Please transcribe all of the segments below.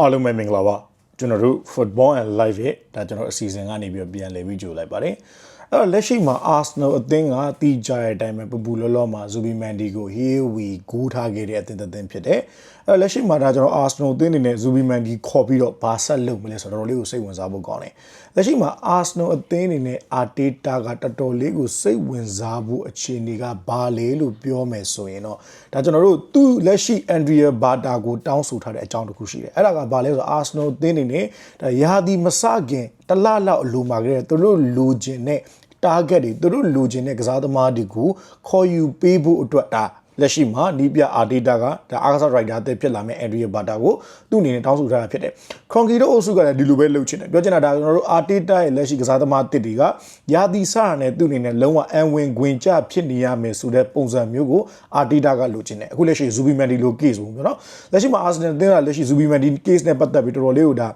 အားလုံးပဲမင်္ဂလာပါကျွန်တော်တို့ Football and Live ရဲ့ဒါကျွန်တော်အစီအစဉ်ကနေပြီးတော့ပြန်လည်ပြီးကြိုလိုက်ပါတယ် အဲ့တော့လက်ရှိမှာ Arsenal အသင်းကတီးကြတဲ့အတိုင်းပဲပူပူလောလောမှာ Zubimendi ကို Here we go ထားခဲ့တဲ့အသင်းတစ်သင်းဖြစ်တယ်အဲ့တော့လက်ရှိမှာဒါကျွန်တော် Arsenal အသင်းအနေနဲ့ Zubimendi ခေါ်ပြီးတော့ဘာဆက်လုပ်မလဲဆိုတော့တော်တော်လေးကိုစိတ်ဝင်စားဖို့ကောင်းတယ်လက်ရှိမှာ Arsenal အသင်းအနေနဲ့ Arteta ကတော်တော်လေးကိုစိတ်ဝင်စားဖို့အခြေအနေကဘာလဲလို့ပြောမယ်ဆိုရင်တော့ဒါကျွန်တော်တို့သူ့လက်ရှိ Andrea Bata ကိုတောင်းဆိုထားတဲ့အကြောင်းတစ်ခုရှိတယ်အဲ့ဒါကဘာလဲဆိုတော့ Arsenal အသင်းအနေနဲ့ဒါရာသီမစခင် တလလောက်အလိုမှာကြတဲ့သူတို့လိုချင်တဲ့ target တွေသူတို့လိုချင်တဲ့ကစားသမားတွေကိုခေါ်ယူပေးဖို့အတွက်ဒါလက်ရှိမှာနီးပြအာဒေတာကဒါအာကာသရိုက်တာအသစ်ဖြစ်လာမဲ့အန်ဒရီယာဘာတာကိုသူ့အနေနဲ့တောင်းဆိုထားတာဖြစ်တယ်။ခွန်ကီတို့အုပ်စုကလည်းဒီလိုပဲလုပ်ချင်တယ်။ပြောချင်တာဒါကျွန်တော်တို့အာတေတာရဲ့လက်ရှိကစားသမားတစ်တွေကယာတီဆာနဲ့သူ့အနေနဲ့လုံးဝအန်ဝင်ခွင်ကြဖြစ်နေရမယ်ဆိုတဲ့ပုံစံမျိုးကိုအာတေတာကလိုချင်တယ်။အခုလက်ရှိဇူဘီမန်ဒီလို case ပေါ့နော်။လက်ရှိမှာအာဆင်နယ်အသင်းကလက်ရှိဇူဘီမန်ဒီ case နဲ့ပတ်သက်ပြီးတော်တော်လေးကိုဒါ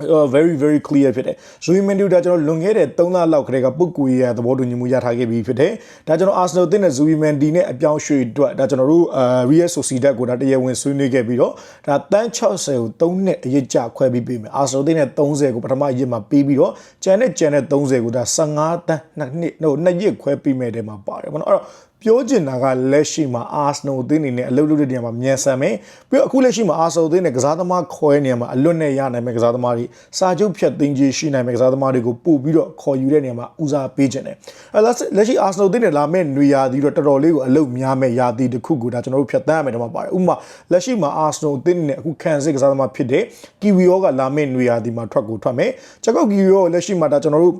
uh, very very clear ဖြစ်တယ်။ Zoe Mendy ဒါကျွန်တော်လွန်ခဲ့တဲ့3လလောက်ခရဲကပုတ်ကူရသဘောတူညီမှုရထားခဲ့ပြီးဖြစ်တယ်။ဒါကျွန်တော် Arsenal တင်းနဲ့ Zoe Mendy နဲ့အပြောင်းရွှေ့အတွက်ဒါကျွန်တော်တို့ uh, Real Sociedad ကိုဒါတရားဝင်ဆွေးနွေးခဲ့ပြီးတော့ဒါတန်း60ကို3နှစ်အရစ်ကြခွဲပြီးပေးမယ်။ Arsenal တင်းနဲ့30ကိုပထမရစ်မှာပေးပြီးတော့ကျန်တဲ့ကျန်တဲ့30ကိုဒါ15တန်းနှစ်နှစ်ဟိုနှစ်ရစ်ခွဲပြီးမယ်တဲ့မှာပါတယ်ပေါ့နော်။အဲ့တော့ပြောချင်တာကလက်ရှိမှာ Arsenal အသင်းအနေနဲ့အလုပ်လုပ်တဲ့နေရာမှာမြန်ဆန်မယ်ပြီးတော့အခုလက်ရှိမှာ Arsenal အသင်းနဲ့ကစားသမားခေါ်တဲ့နေရာမှာအလွတ်နဲ့ရနိုင်မဲ့ကစားသမားတွေစာချုပ်ဖြတ်သိမ်းခြင်းရှိနိုင်မဲ့ကစားသမားတွေကိုပို့ပြီးတော့ခေါ်ယူတဲ့နေရာမှာဦးစားပေးခြင်းတယ်အဲလက်ရှိ Arsenal အသင်းနဲ့လာမဲ့နေရာဒီတော့တော်တော်လေးကိုအလုပ်များမဲ့ရာသီတစ်ခုကိုဒါကျွန်တော်တို့ဖြတ်သန်းရမယ်တော့မှာပါတယ်ဥပမာလက်ရှိမှာ Arsenal အသင်းနဲ့အခုခံစစ်ကစားသမားဖြစ်တဲ့ Kiwior ကလာမဲ့နေရာဒီမှာထွက်ကိုထွက်မယ်ချက်ကောက် Kiwior ကိုလက်ရှိမှာဒါကျွန်တော်တို့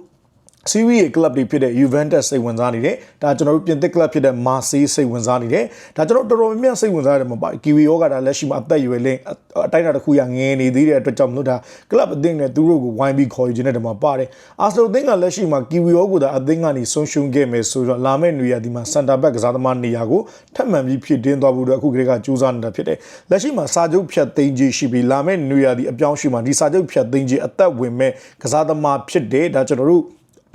စီးရီးရဲ့ club တွေဖြစ်တဲ့ Juventus စိတ်ဝင်စားနေတယ်ဒါကျွန်တော်တို့ပြင်သစ် club ဖြစ်တဲ့ Marseille စိတ်ဝင်စားနေတယ်ဒါကျွန်တော်တော်တော်များများစိတ်ဝင်စားရတယ်မှာပါ Kiwi ရောကဒါလက်ရှိမှာအသက်အရွယ်လင်းအတိုင်းအတာတစ်ခုရငယ်နေသေးတဲ့အတွက်ကြောင့်မလို့ဒါ club အသင်းနဲ့သူတို့ကိုဝိုင်းပြီးခေါ်ယူခြင်းတဲ့မှာပါတယ် Arsenal အသင်းကလက်ရှိမှာ Kiwi ရောကိုဒါအသင်းကနေဆုံးရှုံးခဲ့မယ်ဆိုတော့လာမယ့်နေရာဒီမှာ center back ကစားသမားနေရာကိုထပ်မံပြီးဖြစ်တင်းသွားဖို့အတွက်အခုကလေးကကြိုးစားနေတာဖြစ်တယ်လက်ရှိမှာစာချုပ်ဖြတ်သိမ်းခြင်းရှိပြီးလာမယ့်နေရာဒီအပြောင်းရှိမှာဒီစာချုပ်ဖြတ်သိမ်းခြင်းအသက်ဝင်မဲ့ကစားသမားဖြစ်တယ်ဒါကျွန်တော်တို့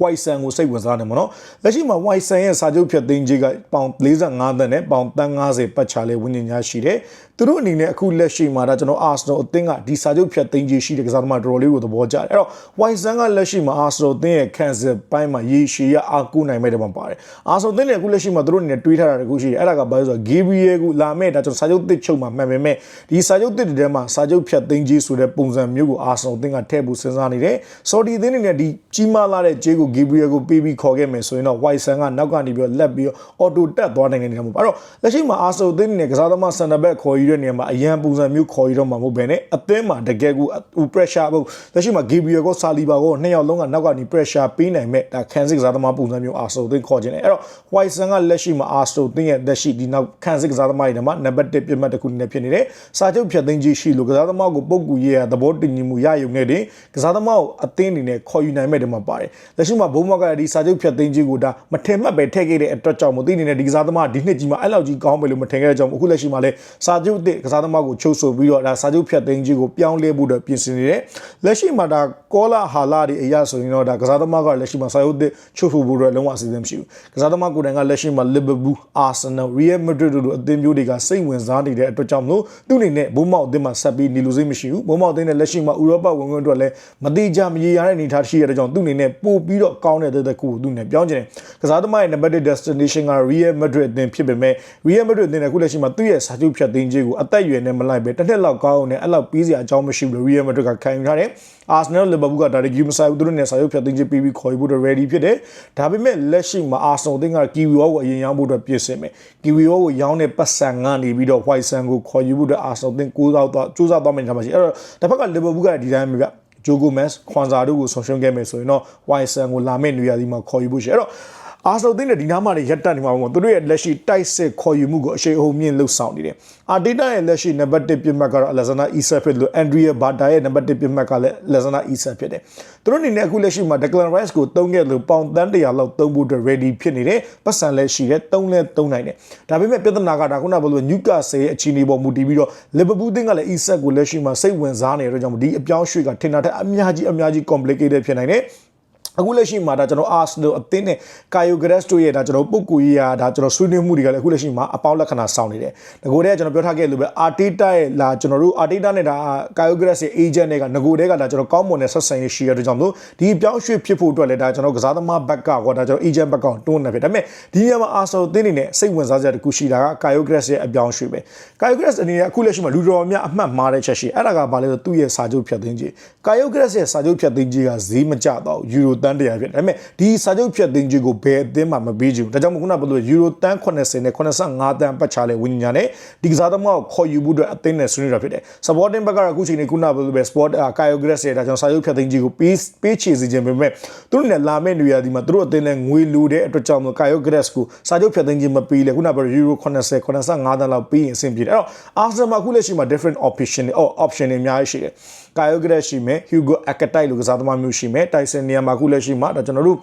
White Sun ကိုစိတ်ဝင်စားတယ်မနော်လက်ရှိမှာ White Sun ရဲ့စာချုပ်ဖြတ်သိမ်းကြီးကပေါင်45သန်းနဲ့ပေါင်50ပတ်ချာလဲဝင်ညာရှိတယ်သူတို့အနေနဲ့အခုလက်ရှိမှာဒါကျွန်တော် Arsenal အသင်းကဒီစာချုပ်ဖြတ်သိမ်းကြီးရှိတဲ့ကစားသမားတော်တော်လေးကိုသဘောကျတယ်အဲ့တော့ White Sun ကလက်ရှိမှာ Arsenal အသင်းရဲ့ cancel ပိုင်းမှာရေရှည်ရအားကိုးနိုင်မဲ့တဲ့ပုံပါတယ် Arsenal အသင်းလည်းအခုလက်ရှိမှာသူတို့အနေနဲ့တွေးထားတာတခုရှိတယ်အဲ့ဒါကဘာလဲဆိုတော့ Gabriel ကိုလာမဲ့ဒါကျွန်တော်စာချုပ်သစ်ချုပ်မှာမှန်ပေမဲ့ဒီစာချုပ်သစ်တွေထဲမှာစာချုပ်ဖြတ်သိမ်းကြီးဆိုတဲ့ပုံစံမျိုးကို Arsenal အသင်းကထည့်ဖို့စဉ်းစားနေတယ် Saudi အသင်းတွေနဲ့ဒီကြီးမားလာတဲ့ခြေကိုဂျေးကို Gabriel ကိုပေးပြီးခေါ်ခဲ့မယ်ဆိုရင်တော့ White Sun ကနောက်ကနေပြီးတော့လက်ပြီးတော့ auto တက်သွားနိုင်တဲ့နေရာမှာပါအဲ့တော့လက်ရှိမှာ Arsenal အသင်းအနေနဲ့ကစားသမား center back ခေါ်ယူတဲ့နေရာမှာအရန်ပုံစံမျိုးခေါ်ယူတော့မှာမဟုတ်ဘဲနဲ့အသင်းမှာတကယ်ကို pressure ဖို့လက်ရှိမှာ Gabriel ကို Saliba ကိုနှစ်ယောက်လုံးကနောက်ကနေ pressure ပေးနိုင်မဲ့ဒါခံစစ်ကစားသမားပုံစံမျိုး Arsenal အသင်းခေါ်ခြင်းတယ်အဲ့တော့ White Sun ကလက်ရှိမှာ Arsenal အသင်းရဲ့လက်ရှိဒီနောက်ခံစစ်ကစားသမားတွေထဲမှာ number 1ပြတ်မှတ်တစ်ခုနဲ့ဖြစ်နေတယ်စာချုပ်ဖြတ်သိမ်းကြီးရှိလို့ကစားသမားကိုပုတ်ကူရဲသဘောတည်ငြိမ်မှုရယူနေတယ်ကစားသမားကိုအသင်းအနေနဲ့ခေါ်ယူနိုင်မဲ့တယ်မှာပါတယ်လက်ရှိမှာဘုံမောက်ကဒီစာချုပ်ဖြတ်သိမ်းခြင်းကိုဒါမထင်မှတ်ပဲထည့်ခဲ့တဲ့အတွက်ကြောင့်မသိနေတဲ့ဒီကစားသမားဒီနှစ်ကြီးမှာအဲ့လောက်ကြီးကောင်းမယ်လို့မထင်ခဲ့တဲ့ကြောင့်အခုလက်ရှိမှာလဲစာချုပ်အသစ်ကစားသမားကိုချုပ်ဆိုပြီးတော့ဒါစာချုပ်ဖြတ်သိမ်းခြင်းကိုပြောင်းလဲဖို့အတွက်ပြင်ဆင်နေတယ်လက်ရှိမှာဒါကောလာဟာလာတွေအရာဆိုရင်တော့ဒါကစားသမားကလက်ရှိမှာစာချုပ်အသစ်ချုပ်ဖို့ဖို့အတွက်လုံးဝအစီအစဉ်မရှိဘူးကစားသမားကိုယ်တိုင်ကလက်ရှိမှာလီဗာပူးအာဆင်နယ်ရီယယ်မက်ဒရစ်တို့အသင်းမျိုးတွေကစိတ်ဝင်စားနေတဲ့အတွက်ကြောင့်မလို့သူ့အနေနဲ့ဘုံမောက်အသင်းမှာဆက်ပြီးနေလို့စိတ်မရှိဘူးဘုံမောက်အသင်းနဲ့လက်ရှိမှာဥရောပဝင်ခွင့်အတွက်လည်းမတိကျမရေရာတဲ့အနေအထားရှိရတဲ့ကြောင့်သူ့အနေနဲ့ပို့ပြီးတော့ကောင်းတဲ့တဲ့ခုကိုသူ့အနေနဲ့ပြောင်းချင်တယ်ကစားသမားရဲ့ number 1 destination က Real Madrid အသင်းဖြစ်ပေမဲ့ Real Madrid အသင်းကအခုလက်ရှိမှာသူ့ရဲ့စာချုပ်ဖြတ်သိမ်းခြင်းကိုအသက်အရွယ်နဲ့မလိုက်ပဲတစ်နှစ်လောက်ကောင်းအောင်နဲ့အဲ့လောက်ပြီးစရာအကြောင်းမရှိဘူးလို့ Real Madrid ကခံယူထားတယ် Arsenal Liverpool ကဒါတကယ်မဆိုင်ဘူးသူတို့နဲ့စာချုပ်ဖြတ်သိမ်းခြင်းပြီးပြီးခေါ်ယူဖို့ ready ဖြစ်တယ်ဒါပေမဲ့လက်ရှိမှာ Arsenal အသင်းက Kiwi ကိုအရင်ရောင်းဖို့အတွက်ပြင်ဆင်မယ် Kiwi ကိုရောင်းတဲ့ပတ်စံကနေပြီးတော့ White Sun ကိုခေါ်ယူဖို့အတွက် Arsenal အသင်းကိုးစားတော့စူးစမ်းသွားမယ်ထားမှာရှိအဲ့တော့တစ်ဖက်က Liverpool ကဒီတိုင်းပဲဗျ ဂျိုဂိုမက်စ်ခွန်ဇာတို့ကိုဆုံးရှုံးခဲ့မယ်ဆိုရင်တော့ White Sun ကိုလာမယ့်နေရာဒီမှာခေါ်ယူဖို့ရှိအဲ့တော့ အာဆယ်တင်းနဲ့ဒီနားမှာတွေရက်တက်နေမှာပေါ့သူတို့ရဲ့လက်ရှိတိုက်စစ်ခေါ်ယူမှုကိုအရှိန်အဟုန်မြင့်လှုပ်ဆောင်နေတယ်အာတေတာရဲ့လက်ရှိနံပါတ်1ပြစ်မှတ်ကတော့အလက်ဇနာအီဆာဖြစ်လို့အန်ဒရီယာဘာတာရဲ့နံပါတ်1ပြစ်မှတ်ကလည်းအလက်ဇနာအီဆာဖြစ်တယ်သူတို့အနေနဲ့အခုလက်ရှိမှာဒက်ကလန်ရိုက်စ်ကိုတုံးခဲ့လို့ပေါင်တန်းတရာလောက်တုံးဖို့အတွက် ready ဖြစ်နေတယ်ပတ်စံလည်းရှိတယ်တုံးလည်းတုံးနိုင်တယ်ဒါပေမဲ့ပြဿနာကဒါခုနကဘလို့နျူကာဆယ်ရဲ့အခြေအနေပေါ်မူတည်ပြီးတော့လီဗာပူးတင်းကလည်းအီဆာကိုလက်ရှိမှာစိတ်ဝင်စားနေတဲ့အတွက်ကြောင့်ဒီအပြောင်းရွှေ့ကထင်တာထက်အများကြီးအများကြီး complicated ဖြစ်နိုင်တယ် အခုလက်ရှိမှာဒါကျွန်တော် Arsenal အသင်းနဲ့ Caio Grass တို့ရဲ့ဒါကျွန်တော်ပုဂ္ဂိုလ်ရေးရာဒါကျွန်တော်ဆွေးနွေးမှုတွေကလည်းအခုလက်ရှိမှာအပေါင်းလက္ခဏာဆောင်နေတယ်။ငကိုတည်းကကျွန်တော်ပြောထားခဲ့လို့ပဲ Arteta ရဲ့လာကျွန်တော်တို့ Arteta နဲ့ဒါ Caio Grass ရဲ့ agent တွေကငကိုတည်းကဒါကျွန်တော်ကောင်းမွန်တဲ့ဆက်ဆံရေးရှိရတဲ့ကြောင့်လို့ဒီပြောင်းရွှေ့ဖြစ်ဖို့အတွက်လည်းဒါကျွန်တော်ကစားသမားဘက်ကကောဒါကျွန်တော် agent ဘက်ကတွန်းနေဖြစ်ဒါပေမဲ့ဒီနေရာမှာ Arsenal အသင်းအနေနဲ့စိတ်ဝင်စားစရာတစ်ခုရှိတာက Caio Grass ရဲ့အပြောင်းရွှေ့ပဲ။ Caio Grass အနေနဲ့အခုလက်ရှိမှာလူတော်များအမှတ်မှားတဲ့ချက်ရှိအဲ့ဒါကဘာလဲဆိုသူ့ရဲ့စာချုပ်ဖြတ်သိမ်းခြင်း။ Caio Grass ရဲ့စာချုပ်ဖြတ်သိမ်းခြင်းကဈေးမကျတော့ယူရိုတန်း100ဖြစ်ဒါပေမဲ့ဒီစာချုပ်ဖြတ်သိမ်းခြင်းကိုဘယ်အသင်းမှမပေးချင်ဘူးဒါကြောင့်မို့ခုနကပြောလို့ယူရိုတန်း80နဲ့85တန်းပတ်ချလဲဝင်းညာနဲ့ဒီကစားသမားကိုခေါ်ယူဖို့အတွက်အသင်းနဲ့ဆွေးနွေးတာဖြစ်တယ် supporting ဘက်ကတော့အခုချိန်နေခုနကပြောလို့ပဲ sport Caio Grass ရဲ့ဒါကြောင့်စာချုပ်ဖြတ်သိမ်းခြင်းကိုပေးပေးချေစီခြင်းပဲမဲ့သူတို့နဲ့လာမယ့်နေရာဒီမှာသူတို့အသင်းနဲ့ငွေလိုတဲ့အတွက်ကြောင့်မို့ Caio Grass ကိုစာချုပ်ဖြတ်သိမ်းခြင်းမပေးလဲခုနကပြောယူရို80 85တန်းလောက်ပေးရင်အဆင်ပြေတယ်အဲ့တော့ Arsenal မှာအခုလက်ရှိမှာ different option တွေ option တွေအများကြီးရှိတယ် Caio Grass ရှိမယ် Hugo Ekatike လို့ကစားသမားမျိုးရှိမယ် Tyson နေရာမှာအခုလက်ရှိမှာဒါကျွန်တော်တို့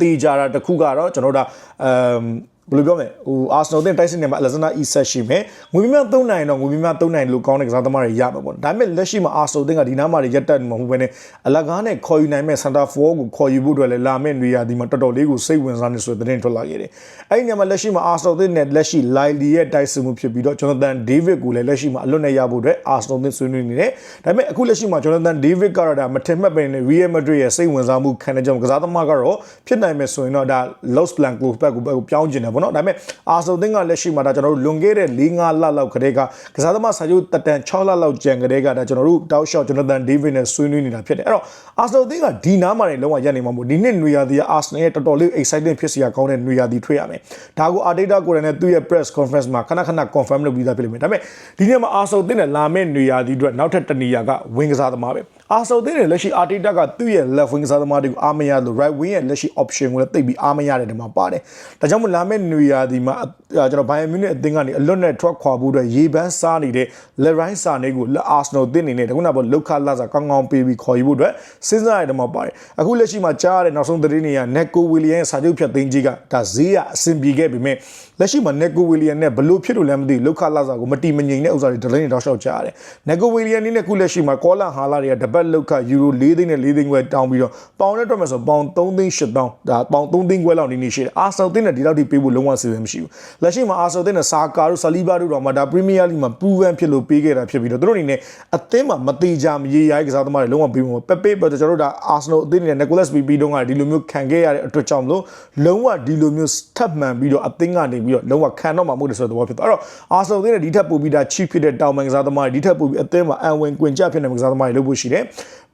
တေးကြတာတစ်ခုကတော့ကျွန်တော်တို့ဒါအမ် ဘယ်လိုပြောမလဲဟိုအာဆနယ်တင်တိုက်စစ်နေမှာအလက်ဇနာအီဆက်ရှိမယ်ငွေမြတ်3နိုင်တော့ငွေမြတ်3နိုင်လို့ကောင်းတဲ့ကစားသမားတွေရမှာပေါ့ဒါပေမဲ့လက်ရှိမှာအာဆနယ်တင်ကဒီနားမှာရက်တက်နေမှာမဟုတ်ဘဲနဲ့အလကားနဲ့ခေါ်ယူနိုင်မဲ့စန်တာဖောကိုခေါ်ယူဖို့အတွက်လည်းလာမဲ့နေရာဒီမှာတော်တော်လေးကိုစိတ်ဝင်စားနေဆိုတဲ့သတင်းထွက်လာခဲ့တယ်အဲ့ဒီနေရာမှာလက်ရှိမှာအာဆနယ်တင်နဲ့လက်ရှိလိုင်လီရဲ့တိုက်စစ်မှုဖြစ်ပြီးတော့ဂျွန်သန်ဒေးဗစ်ကိုလည်းလက်ရှိမှာအလွတ်နဲ့ရဖို့အတွက်အာဆနယ်တင်ဆွေးနွေးနေတယ်ဒါပေမဲ့အခုလက်ရှိမှာဂျွန်သန်ဒေးဗစ်ကတော့ဒါမထင်မှတ်ပဲနဲ့ရီယယ်မဒရစ်ရဲ့စိတ်ဝင်စားမှုခံနေကြကစားသမားကတော့ဖြစ်နိုင်မယ်ဆိုရင်တော့ဒါ Los Blancos ဘက်ကိုပြောင်းကျင်တယ်ပေါ့နော်ဒါပေမဲ့အာဆယ်တင်ကလက်ရှိမှာဒါကျွန်တော်တို့လွန်ခဲ့တဲ့၄၅လလောက်ခရဲကကစားသမားစာချုပ်တက်တန်6လလောက်ကြံခရဲကဒါကျွန်တော်တို့တောက်လျှောက်ဂျွန်သန်ဒေးဗစ်နဲ့ဆွေးနွေးနေတာဖြစ်တယ်အဲ့တော့အာဆယ်တင်ကဒီနားမှာနေလုံးဝရက်နေမှာမို့ဒီနှစ်နွေရာသီကအာဆနယ်ရဲ့တော်တော်လေး exciting ဖြစ်စရာကောင်းတဲ့နွေရာသီထွေးရမယ်ဒါကို Arteta ကိုယ်တိုင်နဲ့သူ့ရဲ့ press conference မှာခဏခဏ confirm လုပ်ပြီးသားဖြစ်လိမ့်မယ်ဒါပေမဲ့ဒီနေ့မှာအာဆယ်တင်နဲ့လာမယ့်နွေရာသီအတွက်နောက်ထပ်တနေရာကဝင်းကစားသမားပဲအာဆယ်တင်နဲ့လက်ရှိ Arteta ကသူ့ရဲ့ left wing ကစားသမားတွေကိုအားမရလို့ right wing ရဲ့လက်ရှိ option ကိုလည်းသိပ်ပြီးအားမရတဲ့နေရာမှာပါတယ်ဒါကြောင့်မို့လာမယ့်နွေရာသီမှာကျွန်တော်ဘိုင်ယန်မြူနစ်အသင်းကနေအလွတ်နဲ့ထွက်ခွာဖို့အတွက်ရေပန်းစားနေတဲ့လက်ရိုင်းစာနေကိုလက်အာဆနယ်တင်းနေနဲ့တခုနကပေါ့လောက်ခလာစာကောင်းကောင်းပေးပြီးခေါ်ယူဖို့အတွက်စဉ်းစားရတဲ့မှာပါတယ်အခုလက်ရှိမှာကြားရတဲ့နောက်ဆုံးသတင်းတွေကနက်ကိုဝီလီယန်ရဲ့စာချုပ်ဖြတ်သိမ်းကြီးကဒါဈေးကအဆင်ပြေခဲ့ပေမဲ့လက်ရှိမှာနက်ကိုဝီလီယန်နဲ့ဘလို့ဖြစ်လို့လဲမသိလောက်ခလာစာကိုမတီမငိမ်တဲ့ဥစ္စာတွေဒလိန်တောက်လျှောက်ကြားရတယ်နက်ကိုဝီလီယန်နဲ့အခုလက်ရှိမှာကောလာဟာလာတွေကတပတ်လောက်ခယူရို၄သိန်းနဲ့၄သိန်းခွဲတောင်းပြီးတော့ပေါင်နဲ့တွက်မယ်ဆိုပေါင်3သိန်း8တောင်းဒါပေါင်3သိန်းခွဲလောက်နေနေရှိတယ်အာဆယ်တင်းနဲ့ဒီလောက်ထိပေးဖို့လုံးဝစီစဉ်မရှိဘူးလက်ရှိမှာအာဆယ်တင်းနဲ့ဆာကာတို့ဆလီဘာတို့တော့မှဒါပရီးမီးယားလိမှာပူဗန်ဖြစ်လို့ပေးခဲ့တာဖြစ်ပြီးတော့သူတို့အနေနဲ့အသင်းမှာမတိကြမရေရိုက်ကစားသမားတွေလုံးဝပေးမှာပက်ပေပဲကျွန်တော်တို့ဒါအာဆနယ်အသင်းအနေနဲ့နီကိုလတ်ပီပီတုန်းကဒီလိုမျိုးခံခဲ့ရတဲ့အတွက်ကြောင့်မလို့လုံးဝဒီလိုမျိုးထပ်မှန်ပြီးတော့အသင်းကနေပြီးတော့လုံးဝခံတော့မှာမဟုတ်တယ်ဆိုတဲ့သဘောဖြစ်သွားအဲ့တော့အာဆနယ်အသင်းနဲ့ဒီထက်ပိုပြီးဒါ chief ဖြစ်တဲ့တောင်ပန်ကစားသမားတွေဒီထက်ပိုပြီးအသင်းမှာအန်ဝင်ကွင်ကြဖြစ်တဲ့ကစားသမားတွေလုပ်ဖို့ရှိတယ်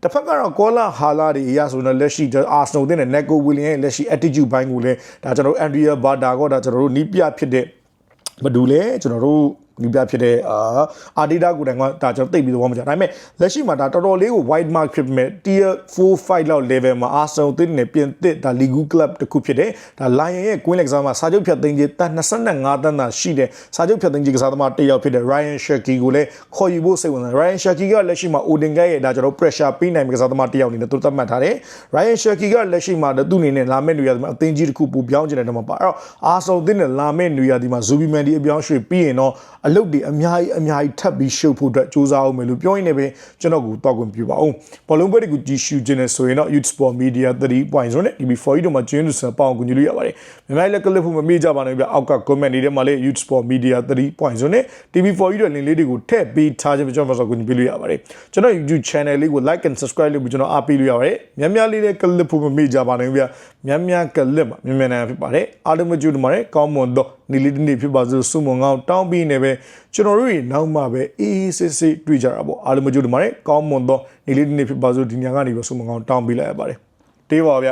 တစ်ဖက်ကတော့ကောလာဟာလာတွေအရဆိုတော့လက်ရှိအာဆနယ်တင်နဲ့နက်ကိုဝီလီယန်ရဲ့လက်ရှိ attitude ဘိုင်းကိုလည်းဒါကျွန်တော်တို့အန်ဒရီယာဘာတာကဒါကျွန်တော်တို့နီးပြဖြစ်တဲ့ဘာတူလဲကျွန်တော်တို့ ဒီပြဖြစ်တဲ့အာအာဒီတာကိုတိုင်ကဒါကျွန်တော်သိပြီးတော့မကြဒါပေမဲ့လက်ရှိမှာဒါတော်တော်လေးကို wide mark ဖြစ်မဲ့ tier 4 5လောက် level မှာ Arsenal တင်းနေပြင်သစ်ဒါ Ligue Club တခုဖြစ်တဲ့ဒါ Lion ရဲ့ Queen လက်ကစားမှာစာချုပ်ဖြတ်သိမ်းခြင်းတန်25တန်းသာရှိတဲ့စာချုပ်ဖြတ်သိမ်းခြင်းကစားသမားတစ်ယောက်ဖြစ်တဲ့ Ryan Shaki ကိုလည်းခေါ်ယူဖို့စိတ်ဝင်စား Ryan Shaki ကလက်ရှိမှာ Odinga ရဲ့ဒါကျွန်တော် pressure ပေးနိုင်မယ့်ကစားသမားတစ်ယောက်အနေနဲ့သူသတ်မှတ်ထားတယ် Ryan Shaki ကလက်ရှိမှာသူ့အနေနဲ့လာမယ့်နေရာဒီမှာအသင်းကြီးတစ်ခုပူပြောင်းကျင်တဲ့နေရာမှာပါအဲ့တော့ Arsenal တင်းနဲ့လာမယ့်နေရာဒီမှာ Zubi Mendy အပြောင်းရွှေ့ပြီးရင်တော့အလုပ်တွေအများကြီးအများကြီးထပ်ပြီးရှုပ်ဖို့အတွက်စူးစမ်းအောင်မယ်လို့ပြောရင်းနဲ့ပဲကျွန်တော်ကိုတောက်ခွင့်ပြုပါအောင်ဘောလုံးပွဲတွေကိုကြည့်ရှုခြင်းနဲ့ဆိုရင်တော့ Youth Sport Media 3.0နဲ့ DB4 တို့မှာကျင်းလို့ဆိုပေါအောင်ကူညီလို့ရပါတယ်မြန်မာလက်ကလစ်ဖို့မမေ့ကြပါနဲ့ဗျအောက်က comment တွေထဲမှာလည်း Youth Sport Media 3.0နဲ့ DB4 တို့လင်လေးတွေကိုထည့်ပေးထားခြင်းပဲကျွန်တော်ဆိုကူညီပေးလို့ရပါတယ်ကျွန်တော် YouTube channel လေးကို like and subscribe လုပ်ပြီးကျွန်တော်အားပေးလို့ရပါတယ်များများလေးလည်းကလစ်ဖို့မမေ့ကြပါနဲ့ဗျများများကလစ်မှာမြန်မြန်နိုင်ဖြစ်ပါတယ်အားလုံးမကြည့်လို့မှာလည်းကောင်းမွန်တော့ နေလေးတစ်နေ့ဖြစ်ပါစို့ဆုမွန်ကောင်းတောင်းပြီးနေပဲကျွန်တော်တို့တွေနောက်မှပဲအေးအေးဆေးဆေးတွေ့ကြတာပေါ့အားလုံးမကြည့်လို့မှာလည်းကောင်းမွန်တော့နေလေးတစ်နေ့ဖြစ်ပါစို့ဒီညကနေပဲဆုမွန်ကောင်းတောင်းပြီးလိုက်ရပါတယ်တေးပါဗျ